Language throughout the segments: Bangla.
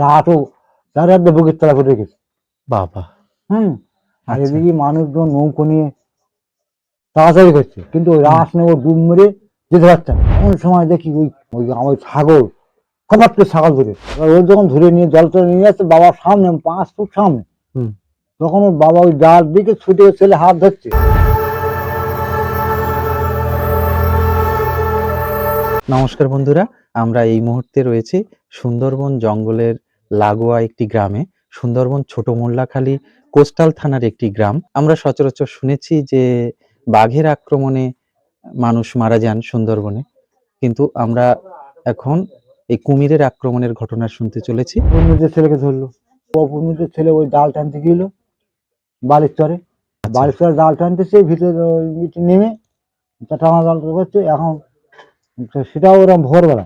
রাতও তার একটা বুকের তলা করে রেখেছে বাবা। হুম? আর আচ্ছা। এদিকে মানুষজন নৌকো নিয়ে তাড়াতাড়ি করছে কিন্তু ওই রাস নেব ডুব মেরে যেতে পারছে না। এমন সময় দেখি ওই ওই আমার ছাগল খপাট করে ছাগল ধরে এবার ওর যখন ধরে নিয়ে জল টলে নিয়ে যাচ্ছে বাবার সামনে পাঁচ ফুট সামনে হুম। তখন ওর বাবা ওই ডাল দিকে ছুটে ছেলে হাত ধরছে। নমস্কার বন্ধুরা আমরা এই মুহূর্তে রয়েছি সুন্দরবন জঙ্গলের লাগোয়া একটি গ্রামে সুন্দরবন ছোট মোল্লাখালী কোস্টাল থানার একটি গ্রাম। আমরা সচরাচর শুনেছি যে বাঘের আক্রমণে মানুষ মারা যান সুন্দরবনে। কিন্তু আমরা এখন এই কুমিরের আক্রমণের ঘটনা শুনতে চলেছি। পূর্ণিতের ছেলেকে ধরলো। পূর্ণিতের ছেলে ওই ডাল টানতে গেল বালির চরে বালির চরে ডাল টানতে সেই ভিতরে নেমে টানা জাল করছে। এখন সেটাও ওরকম ভোরবেলা।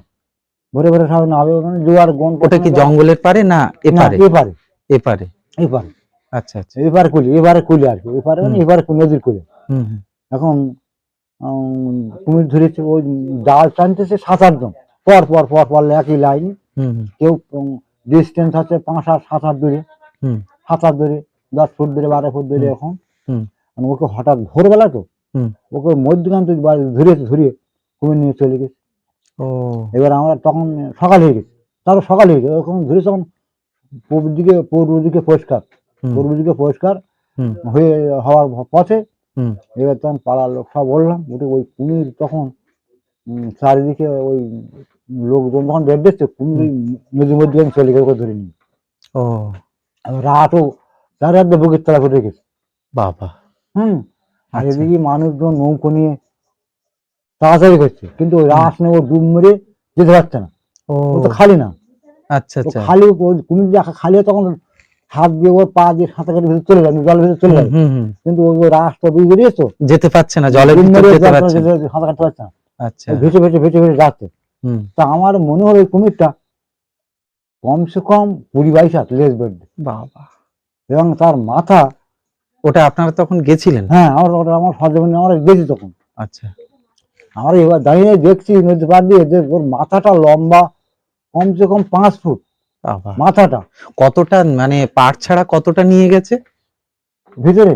ভোরে ভরে সব নামে মানে জোয়ার গন ওটা কি জঙ্গলের পারে না এপারে এপারে এপারে এপারে আচ্ছা আচ্ছা। এবারে কুলি এবারে কুলি আর কি এপারে মানে। এবারে নদীর কুলি। এখন কুমির ধরেছে ওই ডাল টানতেছে সাত আটজন পর পর পর পর একই লাইন। কেউ ডিস্টেন্স আছে পাঁচ হাত সাত হাত দূরে। হুম। সাত হাত দূরে দশ ফুট দূরে বারো ফুট দূরে এখন। হুম। মানে ওকে হঠাৎ ভোরবেলা তো হুম। ওকে মধ্যখান ধরেছে ধরিয়ে কুমির নিয়ে চলে গেছে। এবার আমরা তখন সকাল হয়ে গেছে। তারপর সকাল হয়ে গেছে। ওরকম ধরে তখন পূর্ব দিকে পূর্ব দিকে পরিষ্কার। পূর্ব দিকে পরিষ্কার হয়ে হওয়ার পথে এবার তখন পাড়ার লোক সব বললাম ওটা ওই কুমির তখন চারিদিকে ওই লোকজন যখন বের দিচ্ছে কুমির নদীর মধ্যে আমি চলে ওকে ধরে নিয়ে। ও। রাতও তার একটা বুকের তলা করে রেখেছে বাবা। হুম। আর আচ্ছা। এদিকে মানুষজন নৌকো নিয়ে তাড়াতাড়ি করছে। কিন্তু ওই রাস নেব ডুব মেরে যেতে পারছে না। ও। তো খালি না। আচ্ছা আচ্ছা। খালি কুমির খালি তখন হাত দিয়ে ওর পা দিয়ে সাঁতার কেটে ভিতরে চলে যাবে জলের ভিতরে চলে যাবে। কিন্তু ওই বুঝে বেরিয়েছে তো যেতে পারছে না জলের ভিতর যেতে পারছে না। সাঁতার কাটতে পারছে না। আচ্ছা। ওই ভেসে ভেসে ভেসে ভেসে যাচ্ছে। তা আমার মনে হলো কুমিরটা কমসে কম কুড়ি বাইশ হাত লেজ বেড বাবা। এবং তার মাথা ওটা আপনারা তখন গেছিলেন? হ্যাঁ আমার ওটা আমার সরজমিনে আমরা গেছি তখন। আচ্ছা। আমরা এবার দাঁড়িয়ে দেখছি নদী পার দিয়ে যে ওর মাথাটা লম্বা কমসে কম পাঁচ ফুট। মাথাটা। কতটা মানে পাট ছাড়া কতটা নিয়ে গেছে? ভিতরে।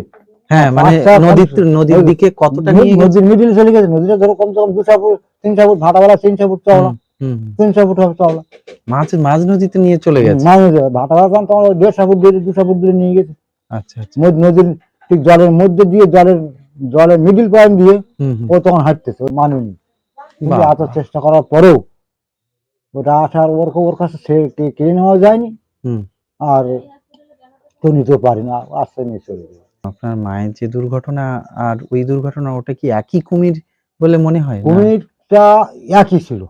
হ্যাঁ মানে নদীর নদীর দিকে কতটা নিয়ে নদীর মিডিল চলে গেছে। নদীটা ধরো কমসে কম দুশো ফুট তিনশো ফুট ভাটাবেলা তিনশো ফুট চওড়া। তিনশো ফুট হবে চওড়া মাছ মাঝ নদীতে নিয়ে চলে গেছে? না ভাটাবেলা তখন তোমার দেড়শো ফুট দূরে দুশো ফুট দূরে নিয়ে গেছে। আচ্ছা আচ্ছা। নদীর ঠিক জলের মধ্যে দিয়ে জলের জলের মিডিল পয়েন্ট দিয়ে। ও তখন হাঁটতেছে ও মানেনি। কিন্তু। এত চেষ্টা করার পরেও ওটা আসার ওর ওর কাছে সে কে- কেড়ে নেওয়া যায়নি। আর কেউ নিতে পারি না আস্তে নিয়ে চলে আপনার মায়ের যে দুর্ঘটনা আর ওই দুর্ঘটনা ওটা কি একই কুমির বলে মনে হয়? কুমিরটা একই ছিল।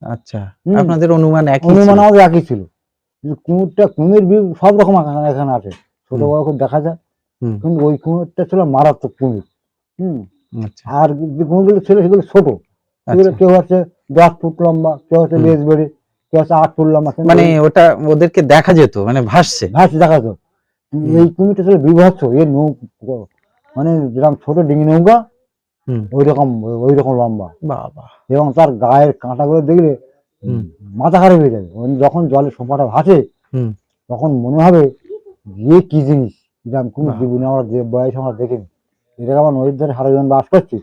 আচ্ছা। আপনাদের অনুমান একই অনুমান আমাদের একই ছিল। কুমিরটা কুমির সব রকম এখানে আছে। ছোট বড় খুব দেখা যায়। কিন্তু ওই কুমিরটা ছিল মারাত্মক কুমির হম। আচ্ছা। আর যে কুমিরগুলো ছিল সেগুলো ছোট। সেগুলো আচ্ছা। কেউ হচ্ছে দশ ফুট লম্বা কেউ হচ্ছে। লেজ বেড়ে কেউ হচ্ছে আট ফুট লম্বা মানে ওটা ওদেরকে দেখা যেত মানে ভাসছে। ভাসছে দেখা যেত। এই কুমিরটা ছিল বিভৎস এর নৌ মানে যেরকম ছোট ডিঙি নৌকা হুম। ওই রকম ওই রকম লম্বা। বাবা। এবং তার গায়ের কাঁটাগুলো দেখলে হুম। মাথা খারাপ হয়ে যাবে। যখন জলে সোপাটা ভাসে হুম। তখন মনে হবে যে কি জিনিস? যেরকম কুমির জীবনে আমরা যে বয়স আমরা দেখিনি। এটাকে আমার নদীর ধারে সারাজন বাস করছি।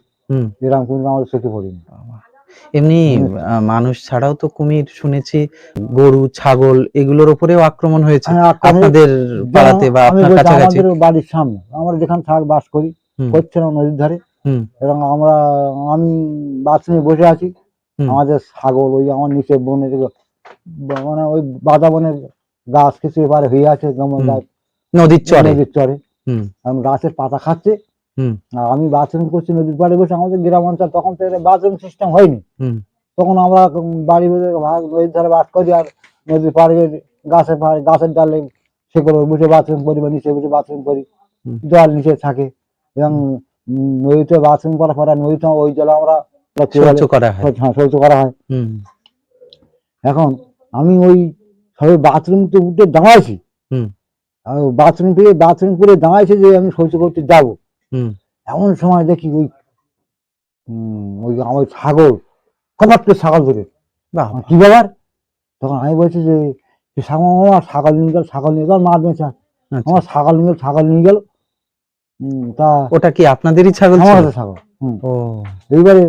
এরকম কুমির আমাদের চোখে পড়িনি। এমনি মানুষ ছাড়াও তো কুমির শুনেছি গরু ছাগল এগুলোর উপরেও আক্রমণ হয়েছে হ্যাঁ, আপনাদের পাড়াতে বা আপনার কাছাকাছি? আমাদের বাড়ির সামনে আমরা যেখানে থাক বাস করি হচ্ছে না নদীর ধারে। হুম, এবং আমরা আমি বাথরুমে বসে আছি। আমাদের ছাগল ওই আমার নিচে বনের মানে ওই বাদা বনের গাছ কিছু এবারে হয়ে আছে যেমন গাছ নদীর চরে। নদীর চরে। হুম। আমি গাছের পাতা খাচ্ছে। আমি বাথরুম করছি নদীর পাড়ে বসে। আমাদের গ্রাম অঞ্চল তখন তো বাথরুম সিস্টেম হয়নি। হুম। তখন আমরা বাড়ি ভাগ নদীর ধারে বাস করি আর নদীর পাড়ে গাছের পাড়ে গাছের ডালে সেগুলো বসে বাথরুম করি বা নিচে বসে বাথরুম করি। জল নিচে থাকে। এবং নদীতে বাথরুম করার পরে নদীতে ওই জল আমরা? শৌচ করা হয়। হ্যাঁ শৌচ করা হয়। এখন আমি ওই সবাই বাথরুম তো উঠে দাঁড়াইছি। হুম। বাথরুম থেকে বাথরুম করে দাঁড়াইছে যে আমি শৌচ করতে যাব। হুম। এমন সময় দেখি ওই ওই আমার ছাগল কপাট করে ছাগল ধরে। কি ব্যাপার? তখন আমি বলছি যে ছাগল আমার ছাগল নিয়ে গেল ছাগল নিয়ে গেল মাছ বেঁচে। আছে। আচ্ছা। আমার ছাগল নিয়ে গেল ছাগল নিয়ে গেল। তা ওটা কি আপনাদেরই ছাগল আমার ছাগল হুম। ও। এইবারে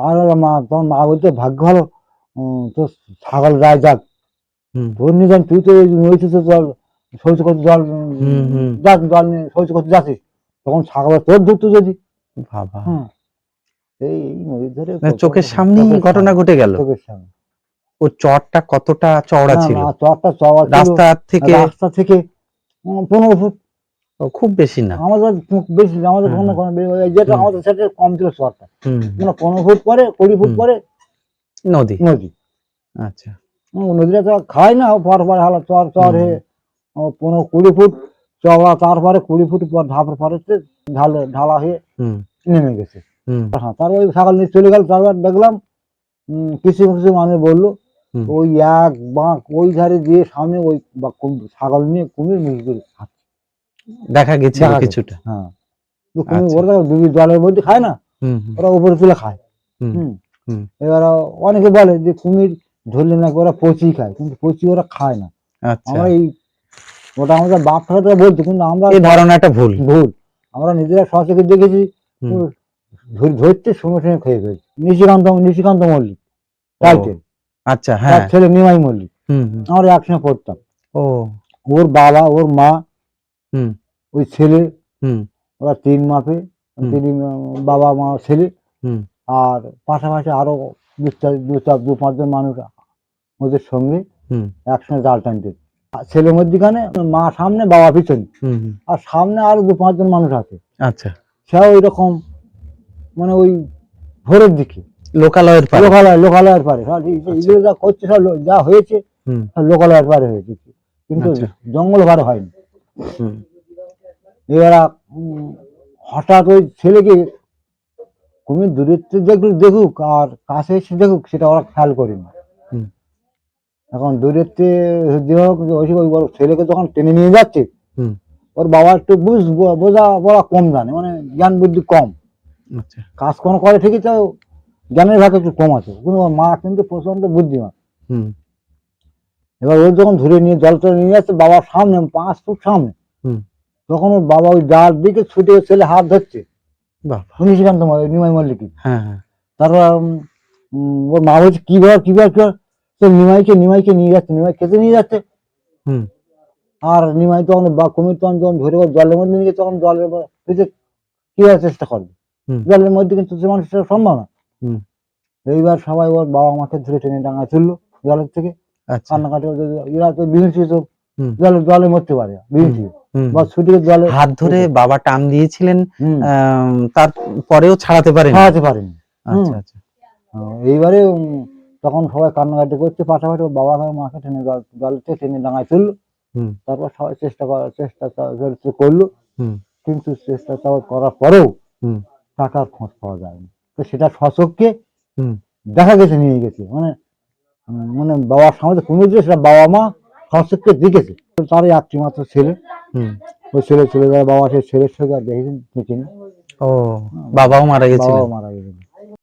আর মা তখন মা বলতে ভাগ্য ভালো তো ছাগল গায়ে যাক। তোর নিয়ে যান তুই তো ওই নদীতে তো জল শৌচ করতে জল জল নিয়ে শৌচ করতে যাচ্ছিস তখন ছাগল তোর ঢুকতো যদি। বাবা। এই নদীর ধারে চোখের চোখের ঘটনা সামনে, ঘটে গেল। চোখের সামনে। ও চরটা কতটা চওড়া ছিল? চরটা চওড়া রাস্তা থেকে রাস্তা থেকে পনেরো ফুট। খুব বেশি না। আমাদের বেশি না, আমাদের কোনো কোনো যেটা আমাদের সেটা কম ছিল চরটা। মানে পনেরো ফুট পরে কুড়ি ফুট পরে নদী। নদী। আচ্ছা। নদীটা তো খায় না পর পর হালা চর চর হয়ে পনেরো কুড়ি ফুট চওড়া তারপরে কুড়ি ফুট পর ধাপের পরে ঢালে ঢালা হয়ে নেমে গেছে। হ্যাঁ তারপর ওই সকাল নিয়ে চলে গেল তারপর দেখলাম কিছু কিছু মানুষ বলল ওই এক বাঁক ওই ধারে দিয়ে সামনে ওই ছাগল নিয়ে কুমির মিশি করে খাচ্ছে দেখা গেছে। কিছুটা। হ্যাঁ। কুমির আচ্ছা। ওরা ডুবি জলের মধ্যে খায় না ওরা উপরে তুলে খায়। হুম। এবার অনেকে বলে যে কুমির ধরলে নাকি ওরা পচি খায় কিন্তু পচি ওরা খায় না। আচ্ছা। আমরা এই ওটা আমাদের বাপ ঠাকুরা বলতো কিন্তু আমরা এই ধারণাটা ভুল। ভুল। আমরা নিজেরা সচেকে দেখেছি। ধরতে সঙ্গে সঙ্গে খেয়ে ফেলছি নিশিকান্ত নিশিকান্ত মল্লিক টাইটেল আচ্ছা হ্যাঁ। ছেলে নিমাই মল্লিক। আমরা একসঙ্গে পড়তাম। ও। ওর বাবা ওর মা হুম। ওই ছেলে হুম। ওরা তিন মাপে। তিনি বাবা মা ছেলে। হুম। আর পাশাপাশি আরও দু চার দু চার দু পাঁচজন মানুষ ওদের সঙ্গে হুম। একসঙ্গে জাল টানতে। ছেলের মধ্যখানে মা সামনে বাবা পিছনে। আর সামনে আরও দু পাঁচজন মানুষ আছে। আচ্ছা। সেও ওই রকম মানে ওই ভোরের দিকে। লোকালয়ের পারে। লোকালয় লোকালয়ের পারে। এগুলো যা করছে সব যা হয়েছে লোকালয়ের পারে হয়েছে। কিন্তু আচ্ছা। জঙ্গল পারে হয়নি। এবার হঠাৎ ওই ছেলেকে কুমির দূরের দেখুক আর কাছে এসে দেখুক সেটা ওরা খেয়াল করেনি। এখন দূরের থেকে হোক ওই ছেলেকে যখন টেনে নিয়ে যাচ্ছে ওর বাবা একটু বুঝ বোঝা বলা কম জানে মানে জ্ঞান বুদ্ধি কম। আচ্ছা। কাজ কোনো করে ঠিকই তো জ্ঞানের ভাগ একটু কম আছে। কিন্তু ওর মা কিন্তু প্রচণ্ড বুদ্ধিমান। এবার ওর যখন ধরে নিয়ে জলটা নিয়ে যাচ্ছে বাবার সামনে পাঁচ ফুট সামনে তখন ওর বাবা ওই জাল দিকে ছুটে ছেলে হাত ধরছে। নিমাই মল্লিক হ্যাঁ হ্যাঁ। তারপর ওর মা বলছে কি ব্যাপার কি ব্যাপার? তো নিমাইকে নিমাইকে নিয়ে যাচ্ছে নিমাই খেতে নিয়ে যাচ্ছে। হুম। আর নিমাই তখন বা কুমির তখন যখন ধরে জলের মধ্যে নিয়ে তখন জলের মধ্যে কীভাবে চেষ্টা করবে? জলের মধ্যে কিন্তু সে মানুষটা সম্ভব না। এইবার সবাই ওর বাবা মাকে ধরে টেনে ডাঙা তুললো জলের থেকে। আচ্ছা। কান্নাকাটি এরা তো। জলে জলে মরতে পারে হুম। বা ছুটে জলে হাত ধরে বাবা টান দিয়েছিলেন তার পরেও ছাড়াতে পারেন। ছাড়াতে পারেনি। আচ্ছা আচ্ছা। এইবারে তখন সবাই কান্নাকাটি করছে পাশাপাশি ওর বাবা আর মাকে টেনে জল টেনে ডাঙায় তুললো তারপর সবাই চেষ্টা করার চেষ্টা করল। কিন্তু চেষ্টা তাও করার পরেও টাকার খোঁজ পাওয়া যায়নি। তো সেটা হুম। দেখা গেছে নিয়ে গেছে। মানে মানে বাবার সামনে কুমির দিয়ে সেটা বাবা মা শশককে দেখেছে তো তারই একটি মাত্র ছেলে। হুম। ওই ছেলে চলে যায় বাবা সেই ছেলের সঙ্গে আর দেখেছেন দেখিনি। ও বাবাও মারা গেছে বাবাও মারা গেছেন।